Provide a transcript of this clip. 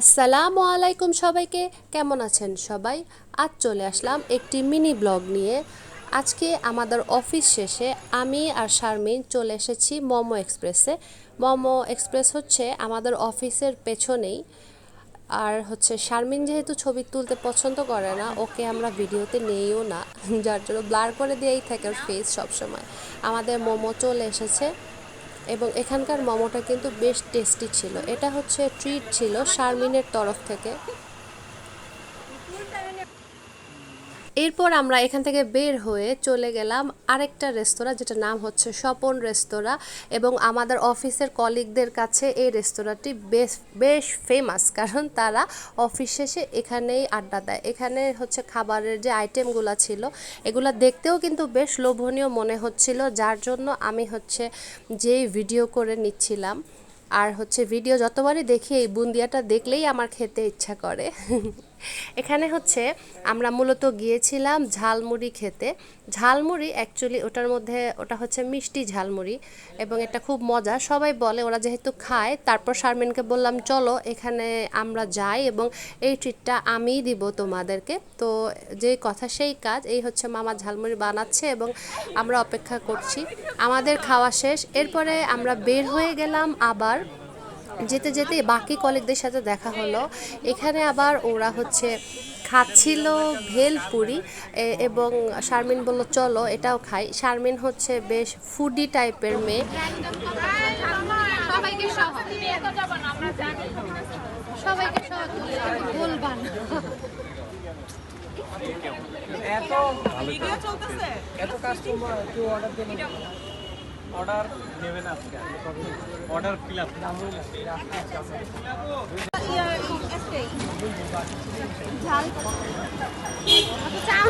আসসালামু আলাইকুম সবাইকে। কেমন আছেন সবাই? আজ চলে আসলাম একটি মিনি ব্লগ নিয়ে। আজকে আমাদের অফিস শেষে আমি আর শারমিন চলে এসেছি মোমো এক্সপ্রেসে। মোমো এক্সপ্রেস হচ্ছে আমাদের অফিসের পেছনেই। আর হচ্ছে শারমিন যেহেতু ছবি তুলতে পছন্দ করে না, ওকে আমরা ভিডিওতে নেইও না। যার জন্য ব্লার করে দিয়েই থাকে ওর ফেস সবসময়। আমাদের মোমো চলে এসেছে। এবং এখানকার মোমোটা কিন্তু বেশ টেস্টি ছিল। এটা হচ্ছে ট্রিট ছিল শারমিনের তরফ থেকে। এরপর আমরা এখান থেকে বের হয়ে চলে গেলাম আরেকটা রেস্তোরাঁ যেটা নাম হচ্ছে স্বপন রেস্তোরাঁ এবং আমাদের অফিসের কলিগদের কাছে এই রেস্তোরাঁটি বেশ বেশ ফেমাস কারণ তারা অফিস শেষে এখানেই আড্ডা দেয়। এখানে হচ্ছে খাবারের যে আইটেমগুলো ছিল, এগুলো দেখতেও কিন্তু বেশ লোভনীয় মনে হচ্ছিল, যার জন্য আমি হচ্ছে যে ভিডিও করে নিচ্ছিলাম। আর হচ্ছে ভিডিও যতবারই দেখি, এই বুন্দিয়াটা দেখলেই আমার খেতে ইচ্ছা করে। এখানে হচ্ছে আমরা মূলত গিয়েছিলাম ঝালমুড়ি খেতে। ঝালমুড়ি অ্যাকচুয়ালি ওটার মধ্যে ওটা হচ্ছে মিষ্টি ঝালমুড়ি এবং এটা খুব মজা। সবাই বলে ওরা যেহেতু খায়, তারপর শারমিনকে বললাম, চলো এখানে আমরা যাই এবং এই ট্রিটটা আমিই দিব তোমাদেরকে। তো যে কথা সেই কাজ, এই হচ্ছে মামা ঝালমুড়ি বানাচ্ছে এবং আমরা অপেক্ষা করছি। আমাদের খাওয়া শেষ। এরপরে আমরা বের হয়ে গেলাম আবার যেতে যেতে বাকি কলিগদের সাথে দেখা হলো। এখানে আবার ওরা হচ্ছে খাচ্ছিল ভেলপুরি এ- এবং শারমিন বলল চলো এটাও খাই। শারমিন হচ্ছে বেশ ফুডি টাইপের মেয়ে। এত ভিডিও চলতেছে। এত কাস্টমার কেউ অর্ডার দেবে অর্ডার নেবেন আজকে। অর্ডার ফিল আপ ঝাল।